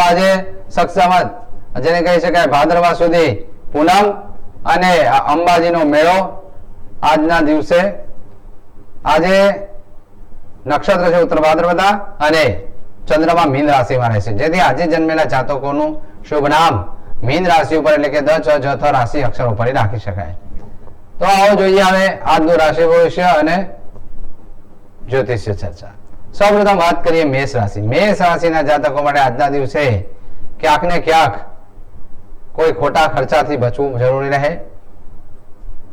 આજે સક્ષમત, જેને કહી શકાય ભાદરવા સુધી પૂનમ અને અંબાજી અંબાજીનો મેળો આજના દિવસે. આજે નક્ષત્ર છે ઉત્તર ભાદ્રપદા અને ચંદ્રમાં મીન રાશિમાં રહેશે. જેથી આજે જન્મેલા જાતકોનું શુભ નામ મીન રાશિ ઉપર એટલે કે દ છ જ, થ રાશિ અક્ષર ઉપર રાખી શકાય. તો આવો જોઈએ હવે આજનું રાશિ ભવિષ્ય અને જ્યોતિષ્ય ચર્ચા. સૌપ્રથમ વાત કરીએ મેષ રાશિ. મેષ રાશિના જાતકો માટે આજના દિવસે ક્યાંક ને ક્યાંક કોઈ ખોટા ખર્ચાથી બચવું જરૂરી રહે.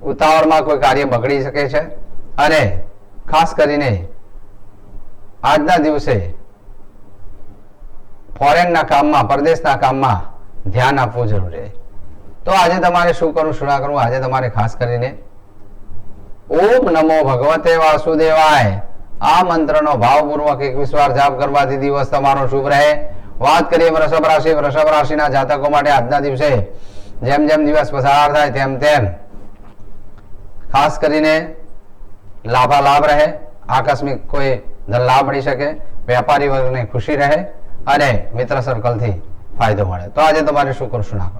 ઉતાવળમાં કોઈ કાર્ય બગડી શકે છે અને ખાસ કરીને આજના દિવસે ફોરેનના કામમાં, પરદેશના કામમાં ધ્યાન આપવું જરૂરી તો આજે તમારે શું કરવું, શું ના કરવું, આજે તમારે ખાસ કરીને ઓમ નમો ભગવતે વાસુદેવાય. આ મંત્રનો ભાવપૂર્વક એકવીસ વાર જાપ કરવાથી દિવસ તમારો શુભ રહે. વાત કરીએ વૃષભ રાશિ. વૃષભ રાશિના જાતકો માટે આજના દિવસે જેમ જેમ દિવસ પસાર થાય તેમ તેમ ખાસ કરીને લાભાલાભ રહે. આકસ્મિક કોઈ લાભ મળી શકે, વેપારી વર્ગને ખુશી રહે અને મિત્ર સર્કલથી ફાયદો મળે. તો આજે તમારે શું કરશું ના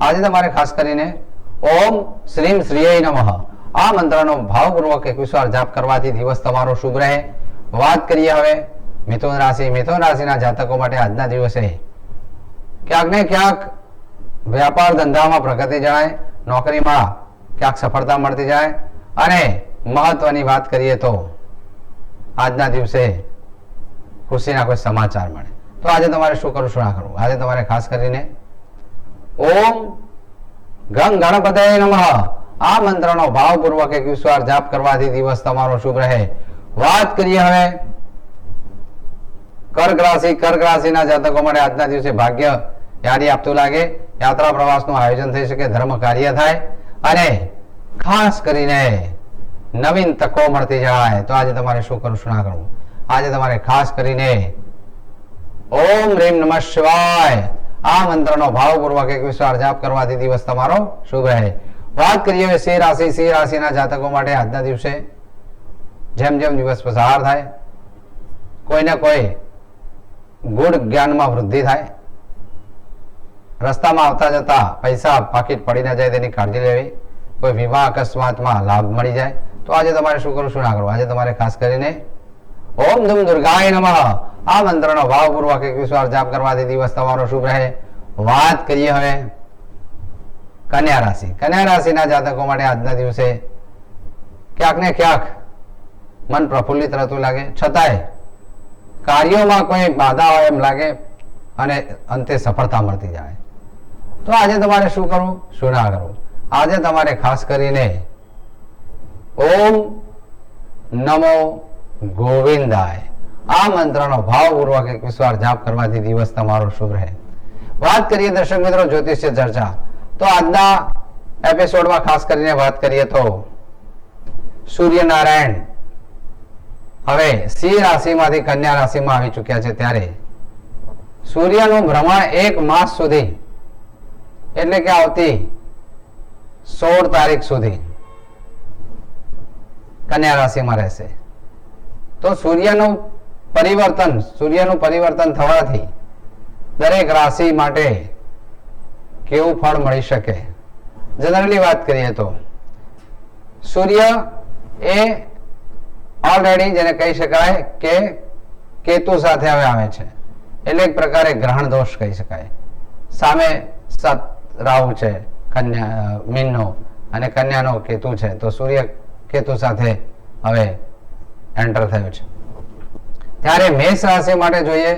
આજે તમારે ખાસ કરીને ઓમ શ્રીમ શ્રીય નમઃ. આ મંત્રનો ભાવપૂર્વક એકવીસ જાપ કરવાથી દિવસ તમારો શુભ રહે. વાત કરીએ હવે મિથુન રાશિ. મિથુન રાશિના જાતકો માટે આજના દિવસે ક્યાંક ને ક્યાંક વ્યાપાર ધંધામાં પ્રગતિ જણાય, નોકરીમાં ક્યાંક સફળતા મળતી જાય. અને મહત્વની વાત કરીએ તો આજના દિવસે ખુશીના કોઈ સમાચાર મળે. તો આજે તમારે શું કરવું, શું ના કરવું? આજે તમારે ખાસ કરીને ઓમ ગંગ ગણપતય નમઃ. આ મંત્રનો ભાવપૂર્વક એક વાર જાપ કરવાથી દિવસ તમારો શુભ રહે. વાત કરીએ હવે કર્ક રાશિ કર્ક રાશિના જાતકો માટે આજના દિવસે ભાગ્ય યારી આપતું લાગે. યાત્રા પ્રવાસનું આયોજન થઈ શકે, ધર્મ કાર્ય થાય. અને ખાસ કરીને નવીન તકો મળતી જાય તો આજે તમારે શું કરવું, શું ના કરવું? આજે તમારે ખાસ કરીને ઓમ રીમ નમઃ શિવાય. આ મંત્રનો ભાવપૂર્વક એક વાર જાપ કરવાથી દિવસ તમારો શુભ રહે. વાત કરીએ હવે સિંહ રાશિ. સિંહ રાશિના જાતકો માટે આજના દિવસે જેમ જેમ દિવસ પસાર થાય કોઈને કોઈ ગુણ જ્ઞાનમાં વૃદ્ધિ થાય. રસ્તામાં આવતા જતા પૈસા પાકીટ પડી ના જાય તેની કાળજી લેવી. કોઈ વિવાહ અકસ્માતમાં લાભ મળી જાય. તો આજે તમારે શું કરવું, શું ના કરવું? આજે તમારે ખાસ કરીને ઓમ ધૂમ દુર્ગાય નમઃ. આ મંત્રનો ભાવપૂર્વક એકવીસ વાર જાપ કરવાથી દિવસ તમારો શુભ રહે. વાત કરીએ હવે કન્યા રાશિ. કન્યા રાશિના જાતકો માટે આજના દિવસે ક્યાંક ને ક્યાંક મન પ્રફુલ્લિત રહેતું લાગે. છતાંય કાર્યોમાં કોઈ બાધા હોય એમ લાગે અને અંતે સફળતા મળતી જાય. તો આજે તમારે શું કરવું, શું ના કરવું? આજે તમારે ખાસ કરીને ઓમ નમો ગોવિંદાય. આ મંત્રનો ભાવપૂર્વક એકવીસ વાર જાપ કરવાથી દિવસ તમારો શુભ રહે. વાત કરીએ દર્શક મિત્રો જ્યોતિષ્ય ચર્ચા. તો આજના એપિસોડમાં ખાસ કરીને વાત કરીએ તો સૂર્યનારાયણ. હવે સિંહ રાશિમાંથી કન્યા રાશિમાં આવી ચૂક્યા છે ત્યારે સૂર્યનું ભ્રમણ એક માસ સુધી, એટલે કે આવતી સોળ તારીખ સુધી. કન્યા રાશિમાં રહેશે. તો સૂર્યનું પરિવર્તન સૂર્યનું પરિવર્તન થવાથી દરેક રાશિ માટે કેવું ફળ મળી શકે? જનરલી વાત કરીએ તો, સૂર્ય એ ઓલરેડી જેને કહી શકાય કે કેતુ સાથે હવે આવે છે. એટલે એક પ્રકારે ગ્રહણ દોષ કહી શકાય. સામે સત રાહુ છે, કન્યા મીનનો અને કન્યાનો કેતુ છે, તો સૂર્ય કેતુ સાથે હવે એન્ટર થયો છે. ત્યારે મેષ રાશિ માટે જોઈએ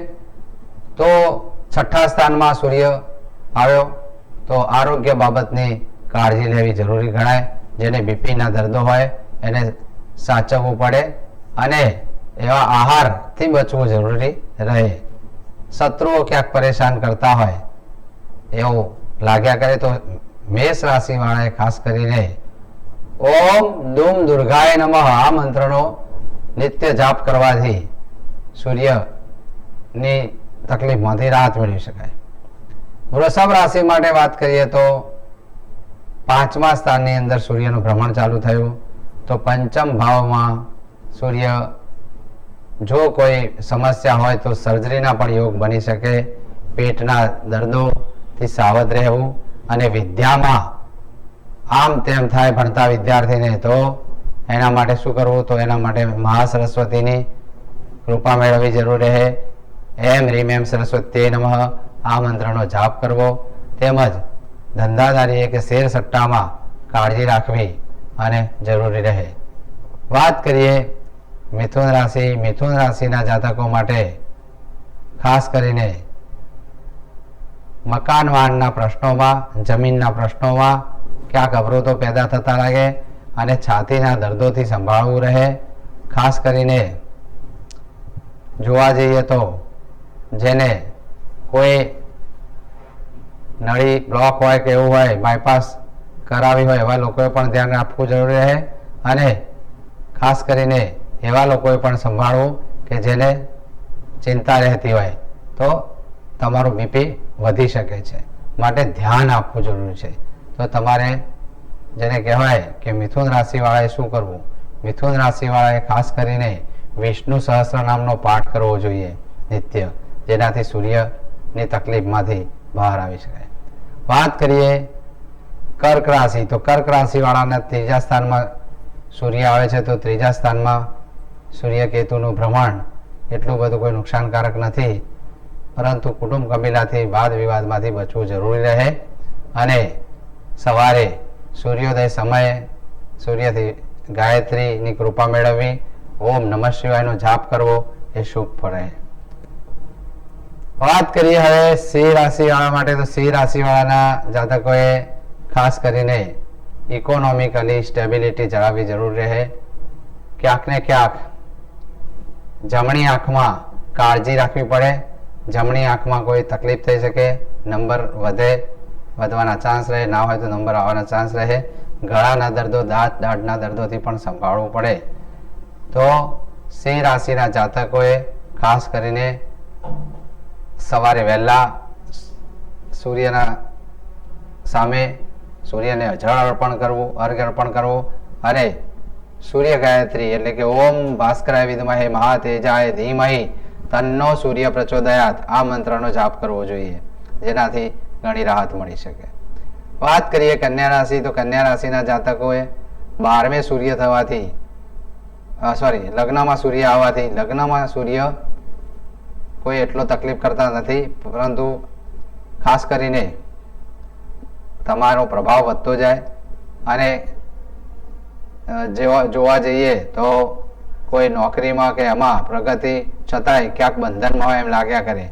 તો છઠ્ઠા સ્થાનમાં સૂર્ય આવ્યો તો આરોગ્ય બાબતની કાળજી લેવી જરૂરી ગણાય. જેને બીપીના દર્દો હોય એને સાચવવું પડે અને એવા આહારથી બચવું જરૂરી રહે. શત્રુઓ ક્યાંક પરેશાન કરતા હોય એવું લાગ્યા કરે તો મેષ રાશિ વાળાએ ખાસ કરીને ઓમ દુમ દુર્ગાય નમઃ. આ મંત્રનો નિત્ય જાપ કરવાથી સૂર્યની તકલીફમાંથી રાહત મેળવી શકાય. વૃષભ રાશિ માટે વાત કરીએ તો પાંચમા સ્થાનની અંદર સૂર્યનું ભ્રમણ ચાલુ થયું. તો પંચમ ભાવમાં સૂર્ય જો કોઈ સમસ્યા હોય તો સર્જરીના પણ યોગ બની શકે. પેટના દર્દોથી સાવધ રહેવું અને વિદ્યામાં આમ તેમ થાય ભણતા વિદ્યાર્થીને તો એના માટે શું કરવું? તો એના માટે મહા સરસ્વતીની કૃપા મેળવવી જરૂર રહે. એમ રીમ સરસ્વતી નમઃ. આ મંત્રનો જાપ કરવો. તેમજ ધંધાદારીએ કે શેર સટ્ટામાં કાળજી રાખવી અને જરૂરી રહે. વાત કરીએ મિથુન રાશિ. મિથુન રાશિના જાતકો માટે ખાસ કરીને મકાન વાહનના પ્રશ્નોમાં, જમીનના પ્રશ્નોમાં ક્યાંક અવરોધો પેદા થતા લાગે અને છાતીના દર્દોથી સંભાળવું રહે? ખાસ કરીને જોવા જઈએ તો જેને કોઈ નળી બ્લોક હોય કે એવું હોય બાયપાસ કરાવી હોય, એવા લોકોએ પણ ધ્યાન રાખવું જરૂરી રહે અને ખાસ કરીને એવા લોકોએ પણ સંભાળવું કે જેને ચિંતા રહેતી હોય તો તમારું બીપી વધી શકે છે. માટે ધ્યાન આપવું જરૂરી છે. તો તમારે જેને કહેવાય કે મિથુન રાશિવાળાએ શું કરવું? મિથુન રાશિવાળાએ ખાસ કરીને વિષ્ણુ સહસ્ર નામનો પાઠ કરવો જોઈએ નિત્ય, જેનાથી સૂર્યની તકલીફમાંથી બહાર આવી શકાય. વાત કરીએ કર્ક રાશિ. તો કર્ક રાશિવાળાના ત્રીજા સ્થાનમાં સૂર્ય આવે છે, તો ત્રીજા સ્થાનમાં સૂર્ય કેતુનું ભ્રમણ એટલું બધું કોઈ નુકસાનકારક નથી, પરંતુ કુટુંબ કબીલાથી વાદ વિવાદમાંથી બચવું જરૂરી રહે અને સવારે સૂર્યોદય સમયે સૂર્યથી ગાયત્રીની કૃપા મેળવવી, ઓમ નમઃ શિવાયનો જાપ કરવો એ શુભ પડે વાત કરીએ હવે સિંહ રાશિવાળા માટે, તો સિંહ રાશિવાળાના જાતકોએ ખાસ કરીને ઇકોનોમિકલી સ્ટેબિલિટી જાળવવી જરૂર રહે. ક્યાંક ને ક્યાંક જમણી આંખમાં કાળજી રાખવી પડે. જમણી આંખમાં કોઈ તકલીફ થઈ શકે, નંબર વધે. વધવાના ચાન્સ રહે, ના હોય તો નંબર આવવાના ચાન્સ રહે. ગળાના દર્દો, દાંત, દાઢના દર્દોથી પણ સંભાળવું પડે. તો સિંહ રાશિના જાતકોએ ખાસ કરીને સવારે વહેલા સૂર્યના સામે સૂર્યને જળ અર્પણ કરવું, અર્ઘ અર્પણ કરવું અને સૂર્ય ગાયત્રી એટલે કે ઓમ ભાસ્કરાય વિદમહે મહાતેજાય ધીમહી, તન્નો સૂર્ય પ્રચોદયાત આ મંત્રનો જાપ કરવો જોઈએ. જેનાથી ઘણી રાહત મળી શકે. વાત કરીએ કન્યા રાશિ, તો કન્યા રાશિના જાતકોએ બારમે સૂર્ય થવાથી સોરી લગ્નમાં સૂર્ય આવવાથી, લગ્નમાં સૂર્ય કોઈ એટલો તકલીફ કરતા નથી, પરંતુ ખાસ કરીને તમારો પ્રભાવ વધતો જાય અને જેવા, જોવા જઈએ તો કોઈ નોકરીમાં કે એમાં પ્રગતિ છતાંય ક્યાંક બંધનમાં એમ લાગ્યા કરે,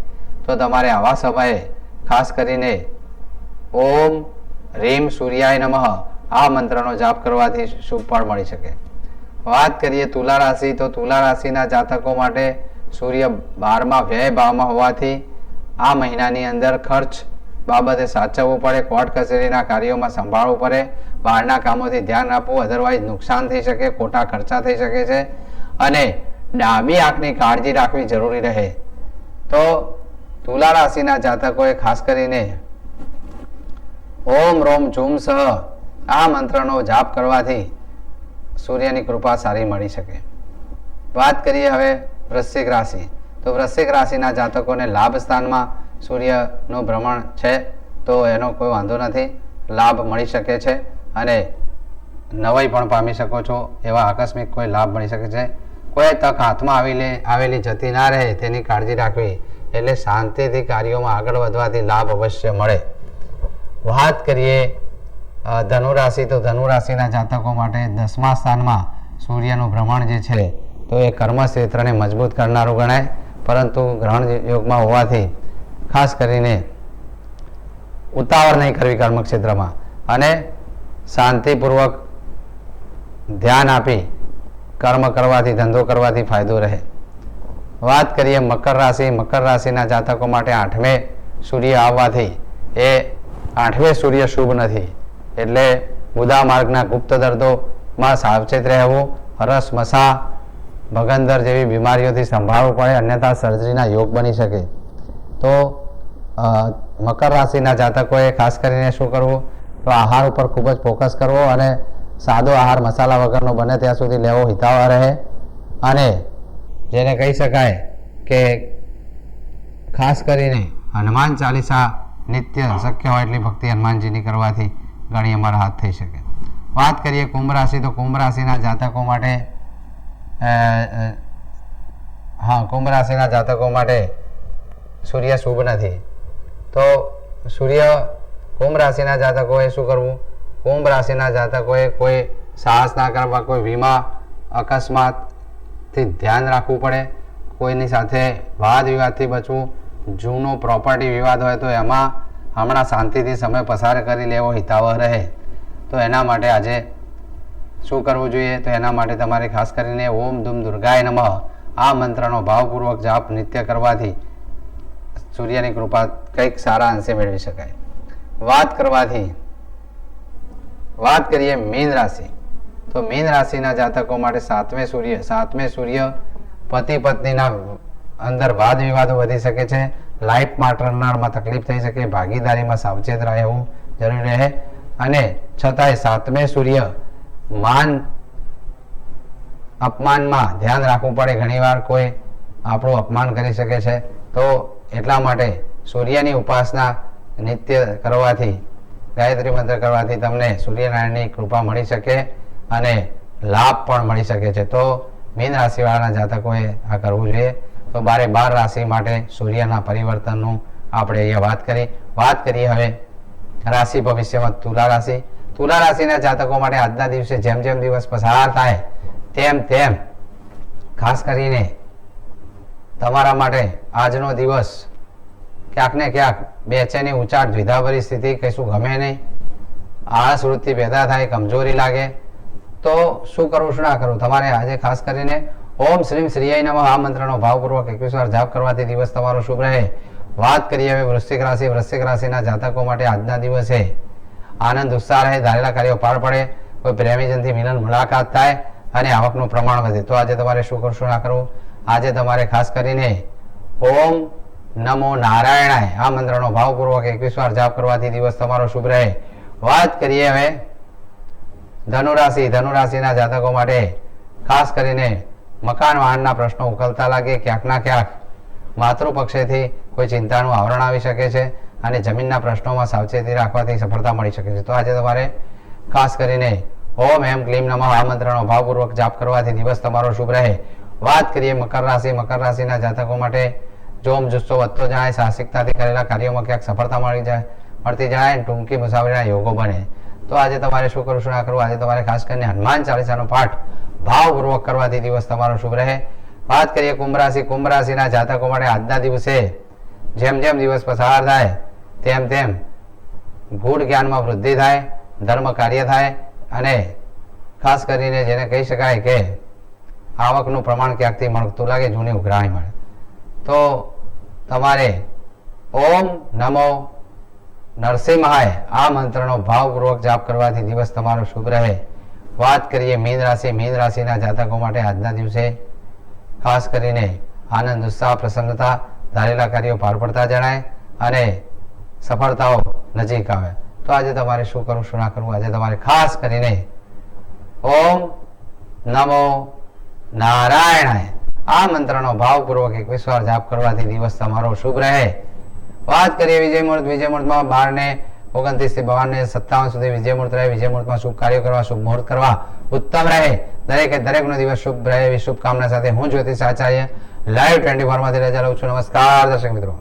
તો તમારે આવા સમયે ખાસ કરીને ઓમ રીમ સૂર્યાય નમઃ આ મંત્રનો જાપ કરવાથી શુભ ફળ મળી શકે. વાત કરીએ તુલા રાશિ, તો તુલા રાશિના જાતકો માટે સૂર્ય બારમાં વ્યય ભાવમાં હોવાથી આ મહિનાની અંદર ખર્ચ બાબતે સાચવવું પડે, કોર્ટ કચેરીના કાર્યોમાં સંભાળવું પડે, બહારના કામોથી ધ્યાન આપવું અધરવાઇઝ નુકસાન થઈ શકે, ખોટા ખર્ચા થઈ શકે છે અને ડાબી આંખની કાળજી રાખવી જરૂરી રહે. તો તુલા રાશિના જાતકોએ ખાસ કરીને ઓમ રોમ ઝૂમ સહ આ મંત્રનો જાપ કરવાથી સૂર્યની કૃપા સારી મળી શકે. વાત કરીએ હવે વૃશ્ચિક રાશિ. તો વૃશ્ચિક રાશિના જાતકોને લાભ સ્થાનમાં સૂર્યનું ભ્રમણ છે, તો એનો કોઈ વાંધો નથી. લાભ મળી શકે છે અને નવાઈ પણ પામી શકો છો, એવા આકસ્મિક કોઈ લાભ મળી શકે છે. કોઈ તક હાથમાં આવેલી આવેલી જતી ના રહે, તેની કાળજી રાખવી એટલે શાંતિથી કાર્યોમાં આગળ વધવાથી લાભ અવશ્ય મળે. વાત કરીએ ધનુરાશિ ધનુ રાશિ તો ધનુ રાશિના જાતકો માટે દસમા સ્થાનમાં સૂર્યનું ભ્રમણ જે છે, તો એ કર્મ ક્ષેત્રને મજબૂત કરનારું ગણાય. પરંતુ ગ્રહણ યોગમાં હોવાથી ખાસ કરીને ઉતાવળ નહીં કરવી કર્મ ક્ષેત્રમાં અને શાંતિપૂર્વક ધ્યાન આપી કર્મ કરવાથી, ધંધો કરવાથી ફાયદો રહે. વાત કરીએ મકર રાશિ, મકર રાશિના જાતકો માટે આઠમે સૂર્ય આવવાથી. એ આઠમે સૂર્ય શુભ નથી. એટલે બુધા માર્ગના ગુપ્ત દર્દોમાં સાવચેત રહેવું રસ મસા, ભગંદર જેવી બીમારીઓથી સંભાળવું પડે, અન્યથા સર્જરીના યોગ બની શકે. તો મકર રાશિના જાતકોએ ખાસ કરીને શું કરવું? તો આહાર ઉપર ખૂબ જ ફોકસ કરવો અને સાદો આહાર મસાલા વગરનો બને ત્યાં સુધી લેવો, હિતાવહ રહે. અને જેને કહી શકાય કે ખાસ કરીને હનુમાન ચાલીસા નિત્ય શક્ય હોય એટલી ભક્તિ હનુમાનજીની કરવાથી ઘણી અમારા હાથ થઈ શકે. વાત કરીએ કુંભ રાશિ, તો કુંભ રાશિના જાતકો માટે હા, કુંભ રાશિના જાતકો માટે સૂર્ય શુભ નથી. તો સૂર્ય કુંભ રાશિના જાતકોએ શું કરવું? કુંભ રાશિના જાતકોએ કોઈ સાહસ ના કરવા, કોઈ વીમા અકસ્માતથી ધ્યાન રાખવું પડે. કોઈની સાથે વાદ વિવાદથી બચવું, જૂનો પ્રોપર્ટી વિવાદ હોય તો એમાં હમણાં શાંતિથી સમય પસાર કરી લેવો, હિતાવહ રહે. તો એના માટે આજે શું કરવું જોઈએ? તો એના માટે તમારે ખાસ કરીને ઓમ ધૂમ દુર્ગાય નમઃ. આ મંત્રનો ભાવપૂર્વક જાપ નિત્ય કરવાથી સૂર્યની કૃપા કંઈક સારા અંશે મેળવી શકાય. વાત કરવાથી વાત કરીએ મીન રાશિ. તો મીન રાશિના જાતકો માટે સાતમે સૂર્ય સાતમે સૂર્ય પતિ પત્નીના અંદર વાદ વિવાદો વધી શકે છે. લાઈફ પાર્ટનરમાં તકલીફ થઈ શકે ભાગીદારીમાં સાવચેત રહેવું જરૂરી રહે. અને છતાંય સાતમે સૂર્ય માન અપમાનમાં ધ્યાન રાખવું પડે. ઘણીવાર કોઈ આપણું અપમાન કરી શકે છે. તો એટલા માટે સૂર્યની ઉપાસના નિત્ય કરવાથી ગાયત્રી મંત્ર કરવાથી તમને સૂર્યનારાયણની કૃપા મળી શકે. અને લાભ પણ મળી શકે છે. તો મીન રાશિવાળાના જાતકોએ આ કરવું જોઈએ. તો બારે બાર રાશિ માટે સૂર્યના પરિવર્તનનું આપણે અહીંયા વાત કરી. વાત કરીએ હવે રાશિ ભવિષ્યમાં તુલા રાશિ. તુલા રાશિના જાતકો માટે આજના દિવસે જેમ જેમ દિવસ પસાર થાય, તેમ તેમ ખાસ કરીને તમારા માટે આજનો દિવસ ક્યાંક ને ક્યાંક બેચેની ઉચાટ દ્વિધાભરી સ્થિતિ કશું ગમે નહીં. આળસ વૃત્તિ પેદા થાય, કમજોરી લાગે. તો શું કરવું, શું ના કરવું? તમારે આજે ખાસ કરીને ઓમ શ્રીમ શ્રીયાય નમઃ, આ મંત્રનો ભાવપૂર્વક એકવીસ વાર જાપ કરવાથી દિવસ તમારો શુભ રહે. વાત કરીએ હવે વૃશ્ચિક રાશિ. વૃશ્ચિક રાશિના જાતકો માટે આજના દિવસે આનંદ, ઉત્સાહ રહે, ધારેલા કાર્યો પાર પડે. કોઈ પ્રેમીજનથી મિલન, મુલાકાત થાય અને આવકનું પ્રમાણ વધે. તો આજે તમારે શું કરવું, શું ના કરવું? આજે તમારે ખાસ કરીને ઓમ નમો નારાયણાય, આ મંત્રનો ભાવપૂર્વક એકવીસ વાર જાપ કરવાથી દિવસ તમારો શુભ રહે. વાત કરીએ હવે ધનુરાશિ, ધનુરાશિના જાતકો માટે ખાસ કરીને મકાન વાહનના પ્રશ્નો ઉકલતા લાગે ક્યાંકના ક્યાંક. માતૃપક્ષેથી કોઈ ચિંતાનું આવરણ આવી શકે છે અને જમીનના પ્રશ્નોમાં સાવચેતી રાખવાથી સફળતા મળી શકે છે. તો આજે તમારે ખાસ કરીને ઓમ એમ ક્લીમ નમઃ આ મંત્રનો ભાવપૂર્વક જાપ કરવાથી દિવસ તમારો શુભ રહે. વાત કરીએ મકર રાશિ, મકર રાશિના જાતકો માટે. જોમ જુસ્સો વધતો જાય, સાહસિકતાથી કરેલા કાર્યોમાં ક્યાંક સફળતા મળી જાય, મળતી જાય ટૂંકી મુસાફરીના યોગો બને. તો આજે તમારે શું કરવું, શું ના કરવું? આજે તમારે ખાસ કરીને હનુમાન ચાલીસાનો પાઠ ભાવપૂર્વક કરવાથી દિવસ તમારો શુભ રહે. વાત કરીએ કુંભ રાશિ કુંભ રાશિના જાતકો માટે આજના દિવસે જેમ જેમ દિવસ પસાર થાય, તેમ તેમ ગૂઢ જ્ઞાનમાં વૃદ્ધિ થાય, ધર્મ કાર્ય થાય અને ખાસ કરીને જેને કહી શકાય કે આવકનું પ્રમાણ ક્યાંકથી મળતું લાગે, જૂની ઉઘરાણી મળે. તો તમારે ઓમ નમો નરસિંહાય આ મંત્રનો ભાવપૂર્વક જાપ કરવાથી દિવસ તમારો શુભ રહે. વાત કરીએ મીન રાશિ. મીન રાશિના જાતકો માટે આજના દિવસે ખાસ કરીને આનંદ, ઉત્સાહ, પ્રસન્નતા, ધારેલા કાર્યો પાર પડતા જણાય અને સફળતાઓ નજીક આવે. તો આજે તમારે શું કરવું, શું ના કરવું? આજે તમારે ખાસ કરીને ઓમ નમો નારાયણાય. આ મંત્રનો ભાવપૂર્વક એકવીસ વાર જાપ કરવાથી દિવસ તમારો શુભ રહે. વાત કરીએ વિજય મુહૂર્ત વિજય મુહૂર્તમાં બાર ને ઓગણત્રીસથી બાવન ને સત્તાવન સુધી વિજય મુહૂર્ત રહે. વિજય મુહૂર્તમાં શુભ કાર્યો કરવા, શુભ મુહૂર્ત કરવા ઉત્તમ રહે. દરેકે દરેકનો દિવસ શુભ રહે એવી શુભકામના સાથે હું જ્યોતિષ આચાર્ય લાઈવ ટ્વેન્ટી ફોરમાંથી રજા લઉં છું. નમસ્કાર, દર્શક મિત્રો.